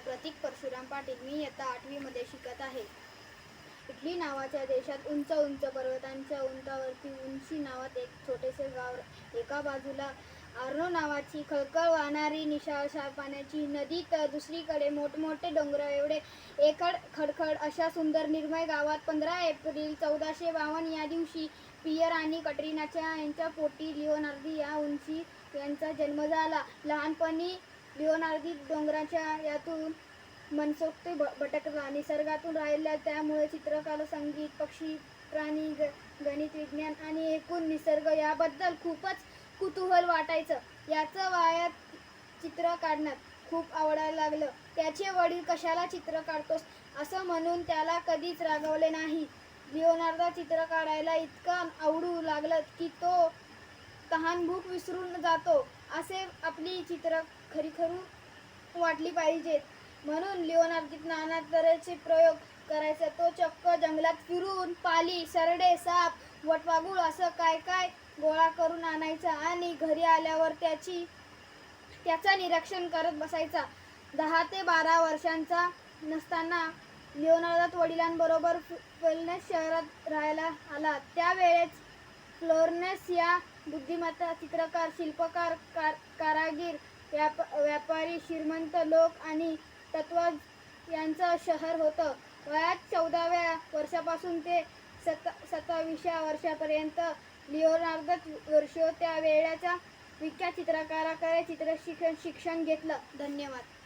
प्रतीक परशुराम पाटील मी इयत्ता आठवीमध्ये शिकत आहे. इटली नावाच्या देशात उंच उंच पर्वतांच्या उंचावरती उंची नावात एक छोटेसे गाव एका बाजूला आर्नो नावाची खळखळ वाहणारी निशाळशा पाण्याची नदी तर दुसरीकडे मोठमोठे डोंगर एवढे एकड खडखड अशा सुंदर निर्मय गावात पंधरा एप्रिल चौदाशे बावन्न या दिवशी पियर आणि कटरीनाच्या यांच्या पोटी लिओनार्दी या उंची यांचा जन्म झाला. लहानपणी लिओनार्दी डोंगराच्या यातून मनसोक्त भ भटकला निसर्गातून राहिला त्यामुळे चित्रकला संगीत पक्षी प्राणी ग गणित विज्ञान आणि एकूण निसर्ग याबद्दल खूपच कुतूहल वाटायचं. याचं वायात चित्र काढण्यात खूप आवडायला लागलं. त्याचे वडील कशाला चित्र काढतोस? असं म्हणून त्याला कधीच रागवले नाही. लिओनार्दा चित्र काढायला इतका आवडू लागलं की तो तहानभूक विसरून जातो. असे आपली चित्र खरीखरू वाटली पाहिजेत म्हणून लिओनार्दित नाना तऱ्हेचे प्रयोग करायचा. तो चक्क जंगलात फिरून पाली सरडे साप वटवागुळ असं काय काय गोळा करून आणायचा आणि घरी आल्यावर त्याची त्याचा निरीक्षण करत बसायचा. दहा ते बारा वर्षांचा नसताना लिओनार्दात वडिलांबरोबर वेलनेस शहरात राहायला आला. त्यावेळेस फ्लोरनेस या बुद्धिमत्ता चित्रकार शिल्पकार कार कारागीर व्याप व्यापारी श्रीमंत लोक आणि तत्वाज यांचं शहर होतं. वयात चौदाव्या वर्षापासून ते सत सत्तावीसच्या वर्षापर्यंत लिओनार्दो वर्षो त्या वेळाच्या विख्यात चित्रकाराकडे चित्र शिक्षण शिक्षण घेतलं. धन्यवाद.